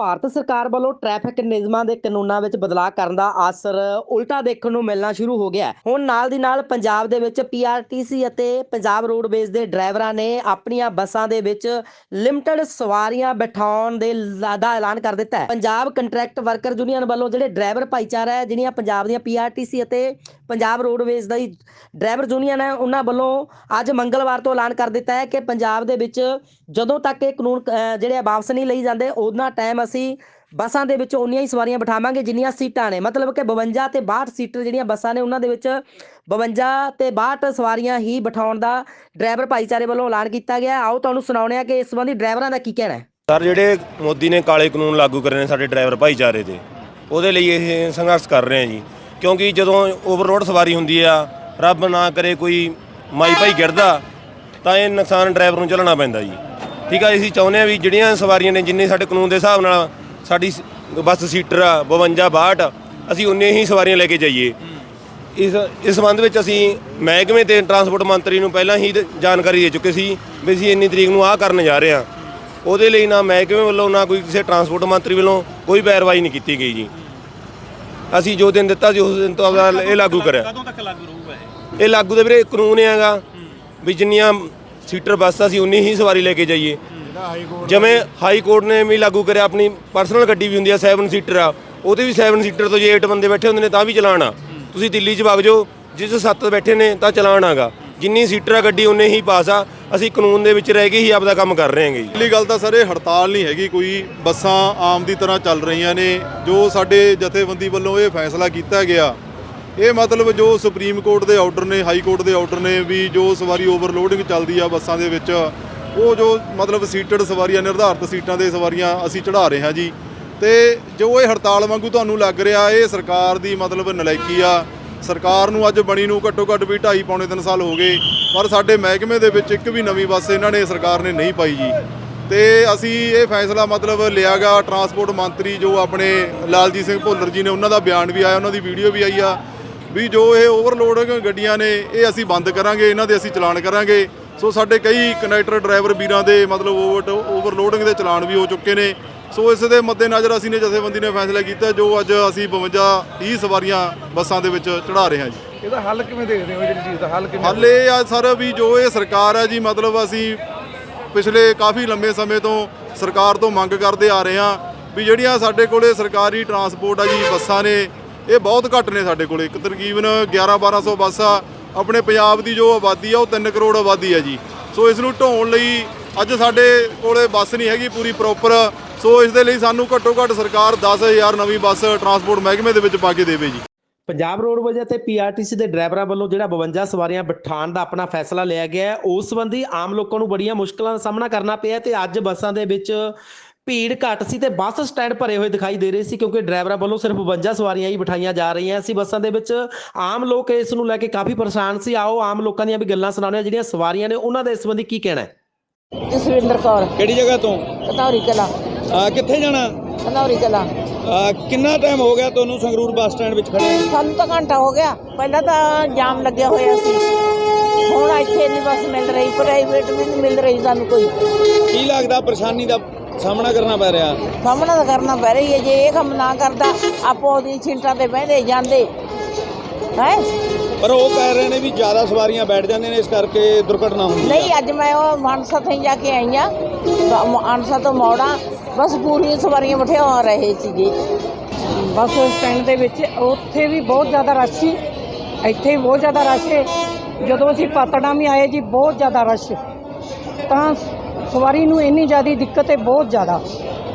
ਭਾਰਤ ਸਰਕਾਰ ਵੱਲੋਂ ਟ੍ਰੈਫਿਕ ਨਿਯਮਾਂ ਦੇ ਕਾਨੂੰਨਾਂ ਵਿੱਚ ਬਦਲਾਅ ਕਰਨ ਦਾ ਅਸਰ ਉਲਟਾ ਦੇਖਣ ਨੂੰ ਮਿਲਣਾ ਸ਼ੁਰੂ ਹੋ ਗਿਆ ਹੁਣ ਨਾਲ ਦੀ ਨਾਲ ਪੰਜਾਬ ਦੇ ਵਿੱਚ ਪੀਆਰਟੀਸੀ ਅਤੇ ਪੰਜਾਬ ਰੋਡਵੇਜ਼ ਦੇ ਡਰਾਈਵਰਾਂ ਨੇ ਆਪਣੀਆਂ ਬੱਸਾਂ ਦੇ ਵਿੱਚ ਲਿਮਟਿਡ ਸਵਾਰੀਆਂ ਬਿਠਾਉਣ ਦੇ ਦਾ ਐਲਾਨ ਕਰ ਦਿੱਤਾ ਹੈ। ਪੰਜਾਬ ਕੰਟਰੈਕਟ ਵਰਕਰ ਯੂਨੀਅਨ ਵੱਲੋਂ ਜਿਹੜੇ ਡਰਾਈਵਰ ਭਾਈਚਾਰਾ ਹੈ, ਜਿਹੜੀਆਂ ਪੰਜਾਬ ਦੀਆਂ ਪੀਆਰਟੀਸੀ ਅਤੇ ਪੰਜਾਬ ਰੋਡਵੇਜ਼ ਦਾ ਡਰਾਈਵਰ ਯੂਨੀਅਨ ਹੈ, ਉਹਨਾਂ ਵੱਲੋਂ ਅੱਜ ਮੰਗਲਵਾਰ ਤੋਂ ਐਲਾਨ ਕਰ ਦਿੱਤਾ ਹੈ ਕਿ ਪੰਜਾਬ ਦੇ ਵਿੱਚ ਜਦੋਂ ਤੱਕ ਇਹ ਕਾਨੂੰਨ ਜਿਹੜੇ ਵਾਪਸ ਨਹੀਂ ਲਈ ਜਾਂਦੇ, ਉਹਨਾਂ ਟਾਈਮ ਅਸੀਂ ਬੱਸਾਂ ਦੇ ਵਿੱਚ ਉਨੀਆਂ ਹੀ ਸਵਾਰੀਆਂ ਬਿਠਾਵਾਂਗੇ, ਜਿੰਨੀਆਂ ਸੀਟਾਂ ਨੇ। ਮਤਲਬ ਕਿ 52 ਤੇ 62 ਸੀਟਰ ਜਿਹੜੀਆਂ ਬੱਸਾਂ ਨੇ, ਉਹਨਾਂ ਦੇ ਵਿੱਚ 52 ਤੇ 62 ਸਵਾਰੀਆਂ ਹੀ ਬਿਠਾਉਣ ਦਾ ਡਰਾਈਵਰ ਭਾਈਚਾਰੇ ਵੱਲੋਂ ਐਲਾਨ ਕੀਤਾ ਗਿਆ। ਆਓ ਤੁਹਾਨੂੰ ਸੁਣਾਉਂਦੇ ਹਾਂ ਕਿ ਇਸ ਸੰਬੰਧੀ ਡਰਾਈਵਰਾਂ ਦਾ ਕੀ ਕਹਿਣਾ ਹੈ। ਸਰ, ਜਿਹੜੇ ਮੋਦੀ ਨੇ ਕਾਲੇ ਕਾਨੂੰਨ ਲਾਗੂ ਕਰੇ ਨੇ ਸਾਡੇ ਡਰਾਈਵਰ ਭਾਈਚਾਰੇ ਤੇ ਉਹਦੇ ਲਈ ਇਹ ਸੰਘਰਸ਼ ਕਰ ਰਹੇ ਆ ਜੀ। ਕਿਉਂਕਿ ਜਦੋਂ ਓਵਰਲੋਡ ਸਵਾਰੀ ਹੁੰਦੀ ਆ, ਰੱਬ ਨਾ ਕਰੇ ਕੋਈ ਮਾਈ ਭਾਈ ਗਿਰਦਾ, ਤਾਂ ਇਹ ਨੁਕਸਾਨ ਡਰਾਈਵਰ ਨੂੰ ਚੱਲਣਾ ਪੈਂਦਾ ਜੀ। ਠੀਕ ਆ ਅਸੀਂ ਚਾਹੁੰਦੇ ਆ ਵੀ ਜਿਹੜੀਆਂ ਸਵਾਰੀਆਂ ਨੇ ਜਿੰਨੇ ਸਾਡੇ ਕਾਨੂੰਨ ਦੇ ਹਿਸਾਬ ਨਾਲ ਸਾਡੀ ਬੱਸ ਸੀਟਰ ਆ 52 62 ਅਸੀਂ ਉਨੇ ਹੀ ਸਵਾਰੀਆਂ ਲੈ ਕੇ ਜਾਈਏ। ਇਸ ਇਸ ਸੰਬੰਧ ਵਿੱਚ ਅਸੀਂ ਮਹਿਕਮੇ ਤੇ ਟਰਾਂਸਪੋਰਟ ਮੰਤਰੀ ਨੂੰ ਪਹਿਲਾਂ ਹੀ ਜਾਣਕਾਰੀ ਦੇ ਚੁੱਕੇ ਸੀ ਵੀ ਅਸੀਂ ਇੰਨੀ ਤਰੀਕ ਨੂੰ ਆਹ ਕਰਨ ਜਾ ਰਹੇ ਹਾਂ। ਉਹਦੇ ਲਈ ਨਾ ਮਹਿਕਮੇ ਵੱਲੋਂ ਨਾ ਕੋਈ ਕਿਸੇ ਟਰਾਂਸਪੋਰਟ ਮੰਤਰੀ ਵੱਲੋਂ ਕੋਈ ਪੈਰਵਾਈ ਨਹੀਂ ਕੀਤੀ ਗਈ ਜੀ। ਅਸੀਂ ਜੋ ਦਿਨ ਦਿੱਤਾ ਸੀ ਉਸ ਦਿਨ ਤੋਂ ਇਹ ਲਾਗੂ ਕਰਿਆ। ਕਦੋਂ ਤੱਕ ਲਾਗੂ ਰਹੂਗਾ ਇਹ? ਇਹ ਲਾਗੂ ਦੇ ਵੀਰੇ ਕਾਨੂੰਨ ਹੈਗਾ ਵੀ ਜਿੰਨੀਆਂ ਸੀਟਰ ਬੱਸ ਅਸੀਂ ਉਨੀ ਹੀ ਸਵਾਰੀ ਲੈ ਕੇ ਜਾਈਏ। ਜਿਵੇਂ ਹਾਈ ਕੋਰਟ ਨੇ ਵੀ ਲਾਗੂ ਕਰਿਆ ਆਪਣੀ ਪਰਸਨਲ ਗੱਡੀ ਵੀ ਹੁੰਦੀ ਆ 7 ਸੀਟਰ ਆ। ਉਹਦੇ ਵੀ 7 ਸੀਟਰ ਤੋਂ ਜੇ 8 ਬੰਦੇ ਬੈਠੇ ਹੁੰਦੇ ਨੇ ਤਾਂ ਵੀ ਚਲਾਨ ਆ। ਤੁਸੀਂ ਦਿੱਲੀ 'ਚ ਵਗ ਜਾਓ ਜਿਸ 7 ਬੈਠੇ ਨੇ ਤਾਂ ਚਲਾਨ ਆਗਾ। ਜਿੰਨੀ ਸੀਟਰ ਆ ਗੱਡੀ ਉਨੇ ਹੀ ਪਾਸ ਆ। ਅਸੀਂ ਕਾਨੂੰਨ ਦੇ ਵਿੱਚ ਰਹਿ ਕੇ ਹੀ ਆਪਦਾ ਕੰਮ ਕਰ ਰਹੇ ਹਾਂਗੇ ਪਹਿਲੀ ਗੱਲ ਤਾਂ ਸਰ ਇਹ ਹੜਤਾਲ ਨਹੀਂ ਹੈਗੀ ਕੋਈ ਬੱਸਾਂ ਆਮ ਦੀ ਤਰ੍ਹਾਂ ਚੱਲ ਰਹੀਆਂ ਨੇ। ਜੋ ਸਾਡੇ ਜਥੇਬੰਦੀ ਵੱਲੋਂ ਇਹ ਫੈਸਲਾ ਕੀਤਾ ਗਿਆ ਇਹ ਮਤਲਬ ਜੋ ਸੁਪਰੀਮ ਕੋਰਟ ਦੇ ਆਰਡਰ ਨੇ, ਹਾਈ ਕੋਰਟ ਦੇ ਆਰਡਰ ਨੇ ਵੀ ਜੋ ਸਵਾਰੀ ਓਵਰਲੋਡਿੰਗ ਚੱਲਦੀ ਆ ਬੱਸਾਂ ਦੇ ਵਿੱਚ, ਉਹ ਜੋ ਮਤਲਬ ਸੀਟਡ ਸਵਾਰੀਆਂ ਨਿਰਧਾਰਤ ਸੀਟਾਂ ਦੇ ਸਵਾਰੀਆਂ ਅਸੀਂ ਚੜਾ ਰਹੇ ਹਾਂ ਜੀ। ਤੇ ਜੋ ਇਹ ਹੜਤਾਲ ਵਾਂਗੂ ਤੁਹਾਨੂੰ ਲੱਗ ਰਿਹਾ, ਇਹ ਸਰਕਾਰ ਦੀ ਮਤਲਬ ਨਲਾਇਕੀ ਆ। ਸਰਕਾਰ ਨੂੰ ਅੱਜ ਬਣੀ ਨੂੰ ਘੱਟੋ ਘੱਟ ਵੀ 2.5 ਪੌਣੇ 3 ਸਾਲ ਹੋ ਗਏ, ਪਰ ਸਾਡੇ ਮਹਿਕਮੇ ਦੇ ਵਿੱਚ ਇੱਕ ਵੀ ਨਵੀਂ ਬੱਸ ਇਹਨਾਂ ਨੇ ਸਰਕਾਰ ਨੇ ਨਹੀਂ ਪਾਈ ਜੀ। ਤੇ ਅਸੀਂ ਇਹ ਫੈਸਲਾ ਮਤਲਬ ਲਿਆਗਾ ਟਰਾਂਸਪੋਰਟ ਮੰਤਰੀ ਜੋ ਆਪਣੇ ਲਾਲਜੀਤ ਸਿੰਘ ਭੁੱਲਰ ਜੀ ਨੇ, ਉਹਨਾਂ ਦਾ ਬਿਆਨ ਵੀ ਆਇਆ, ਉਹਨਾਂ ਦੀ ਵੀਡੀਓ ਵੀ ਆਈ ਆ। ਵੀ ਜੋ ਇਹ ਓਵਰਲੋਡ ਗੱਡੀਆਂ ਨੇ ਇਹ ਅਸੀਂ ਬੰਦ ਕਰਾਂਗੇ ਇਹਨਾਂ ਦੇ ਅਸੀਂ ਚਲਾਨ ਕਰਾਂਗੇ। ਸੋ ਸਾਡੇ ਕਈ ਕੰਡਕਟਰ ਡਰਾਈਵਰ ਵੀਰਾਂ ਦੇ ਮਤਲਬ ਓਵਰ ਓਵਰਲੋਡਿੰਗ ਦੇ ਚਲਾਨ ਵੀ ਹੋ ਚੁੱਕੇ ਨੇ। ਸੋ ਇਸ ਦੇ ਮੱਦੇਨਜ਼ਰ ਅਸੀਂ ਨੇ ਜਥੇਬੰਦੀ ਨੇ ਫੈਸਲਾ ਕੀਤਾ ਜੋ ਅੱਜ ਅਸੀਂ 52 30 ਸਵਾਰੀਆਂ ਬੱਸਾਂ ਦੇ ਵਿੱਚ ਚੜਾ ਰਹੇ ਹਾਂ ਜੀ। ਇਹਦਾ ਹੱਲ ਕਿਵੇਂ ਦੇਖਦੇ ਹੋ ਜਿਹੜੀ ਚੀਜ਼ ਦਾ ਹੱਲ ਕਿਵੇਂ ਹੱਲ ਇਹ ਆ ਸਰ ਵੀ ਜੋ ਇਹ ਸਰਕਾਰ ਹੈ ਜੀ ਮਤਲਬ ਅਸੀਂ ਪਿਛਲੇ ਕਾਫੀ ਲੰਬੇ ਸਮੇਂ ਤੋਂ ਸਰਕਾਰ ਤੋਂ ਮੰਗ ਕਰਦੇ ਆ ਰਹੇ ਹਾਂ ਵੀ ਜਿਹੜੀਆਂ ਸਾਡੇ ਕੋਲੇ ਸਰਕਾਰੀ ਟਰਾਂਸਪੋਰਟ ਆ ਜੀ ਬੱਸਾਂ ਨੇ ਇਹ ਬਹੁਤ ਘੱਟ ਨੇ ਸਾਡੇ ਕੋਲੇ। ਇੱਕ ਤਕਰੀਬਨ 11 1200 ਬੱਸਾਂ ਆਪਣੇ ਪੰਜਾਬ ਦੀ ਜੋ ਆਬਾਦੀ ਆ, ਉਹ 3 ਕਰੋੜ ਆਬਾਦੀ ਆ ਜੀ। ਸੋ ਇਸ ਨੂੰ ਢੋਣ ਲਈ ਅੱਜ ਸਾਡੇ ਕੋਲੇ ਬੱਸ ਨਹੀਂ ਹੈਗੀ ਪੂਰੀ ਪ੍ਰੋਪਰ ਸੋ ਇਸ ਦੇ ਲਈ ਸਾਨੂੰ ਘੱਟੋ ਘੱਟ ਸਰਕਾਰ 10000 ਨਵੀਂ ਬੱਸ ਟਰਾਂਸਪੋਰਟ ਮਹਿਕਮੇ ਦੇ ਵਿੱਚ ਪਾ ਕੇ ਦੇਵੇ ਜੀ। ਪੰਜਾਬ ਰੋਡ ਰੋਡਵੇਜ਼ ਅਤੇ ਪੀਆਰਟੀਸੀ ਦੇ ਡਰਾਈਵਰਾਂ ਵੱਲੋਂ ਜਿਹੜਾ 52 ਸਵਾਰੀਆਂ ਬਿਠਾਉਣ ਦਾ ਆਪਣਾ ਫੈਸਲਾ ਲਿਆ ਗਿਆ ਹੈ, ਉਸ ਸੰਬੰਧੀ ਆਮ ਲੋਕਾਂ ਨੂੰ ਬੜੀਆਂ ਮੁਸ਼ਕਲਾਂ ਦਾ ਸਾਹਮਣਾ ਕਰਨਾ ਪਿਆ ਤੇ ਅੱਜ ਬੱਸਾਂ ਦੇ ਵਿੱਚ ਭੀੜ ਘੱਟ ਸੀ ਤੇ ਬੱਸ ਸਟੈਂਡ ਭਰੇ ਹੋਏ ਦਿਖਾਈ ਦੇ ਰਹੇ ਸੀ ਕਿਉਂਕਿ ਡਰਾਈਵਰਾਂ ਵੱਲੋਂ ਸਿਰਫ 52 ਸਵਾਰੀਆਂ ਹੀ ਬਿਠਾਈਆਂ ਜਾ ਰਹੀਆਂ ਸੀ। ਬੱਸਾਂ ਦੇ ਵਿੱਚ ਆਮ ਲੋਕ ਇਸ ਨੂੰ ਲੈ ਕੇ ਕਾਫੀ ਪਰੇਸ਼ਾਨ ਸੀ। ਆਓ ਆਮ ਲੋਕਾਂ ਦੀਆਂ ਵੀ ਗੱਲਾਂ ਸੁਣਾਉਂਦੇ ਹਾਂ। ਜਿਹੜੀਆਂ ਸਵਾਰੀਆਂ ਨੇ ਉਹਨਾਂ ਦੇ ਇਸ ਸੰਬੰਧੀ ਕੀ ਕਹਿਣਾ ਹੈ? ਜਸਵਿੰਦਰ ਕੌਰ। ਕਿਹੜੀ ਜਗ੍ਹਾ ਤੋਂ? ਕਨੌਰੀ ਕਲਾ। ਆ ਕਿੱਥੇ ਜਾਣਾ? ਕਨੌਰੀ ਕਲਾ। ਆ ਕਿੰਨਾ ਟਾਈਮ ਹੋ ਗਿਆ ਤੁਹਾਨੂੰ ਸੰਗਰੂਰ ਬੱਸ ਸਟੈਂਡ ਵਿੱਚ ਖੜੇ? ਸਾਨੂੰ ਤਾਂ ਘੰਟਾ ਹੋ ਗਿਆ। ਪਹਿਲਾਂ ਤਾਂ ਜਾਮ ਲੱਗਿਆ ਹੋਇਆ ਸੀ। ਹੁਣ ਇੱਥੇ ਨਹੀਂ ਬੱਸ ਮਿਲ ਰਹੀ ਪ੍ਰਾਈਵੇਟ ਵੀ ਨਹੀਂ ਮਿਲ ਰਹੀ ਸਾਨੂੰ ਕੋਈ। ਕੀ ਲੱਗਦਾ ਪਰੇਸ਼ਾਨੀ ਦਾ ਸਾਹਮਣਾ ਕਰਨਾ ਪੈ ਰਿਹਾ। ਸਾਹਮਣਾ ਤਾਂ ਕਰਨਾ ਪੈ ਰਹੀ ਹੈ ਜੇ ਇਹ ਕੰਮ ਨਾ ਕਰਦਾ ਆਪੋ ਉਹਦੀ ਛਿੰਟਾਂ ਤੇ ਬਹਿੰਦੇ ਜਾਂਦੇ। ਹੈ? ਪਰ ਉਹ ਕਹਿ ਰਹੇ ਨੇ ਵੀ ਜ਼ਿਆਦਾ ਸਵਾਰੀਆਂ ਬੈਠ ਜਾਂਦੀਆਂ ਨੇ ਇਸ ਕਰਕੇ ਦੁਰਘਟਨਾ ਹੁੰਦੀ ਹੈ ਨਹੀਂ ਅੱਜ ਮੈਂ ਉਹ ਮਾਨਸਾ ਤੋਂ ਜਾ ਕੇ ਆਈ ਆ ਮਾਨਸਾ ਤੋਂ ਮੌੜਾ ਬਸ ਪੂਰੀਆਂ ਸਵਾਰੀਆਂ ਬਿਠਾ ਰਹੇ ਸੀਗੇ। ਬੱਸ ਸਟੈਂਡ ਦੇ ਵਿੱਚ ਉੱਥੇ ਵੀ ਬਹੁਤ ਜ਼ਿਆਦਾ ਰਸ਼ ਸੀ। ਇੱਥੇ ਵੀ ਬਹੁਤ ਜ਼ਿਆਦਾ ਰਸ਼ ਹੈ ਜਦੋਂ ਅਸੀਂ ਪਾਤੜਾਂ ਵੀ ਆਏ ਜੀ ਬਹੁਤ ਜ਼ਿਆਦਾ ਰਸ਼। ਤਾਂ ਸਵਾਰੀ ਨੂੰ ਇੰਨੀ ਜ਼ਿਆਦਾ ਦਿੱਕਤ ਹੈ ਬਹੁਤ ਜ਼ਿਆਦਾ।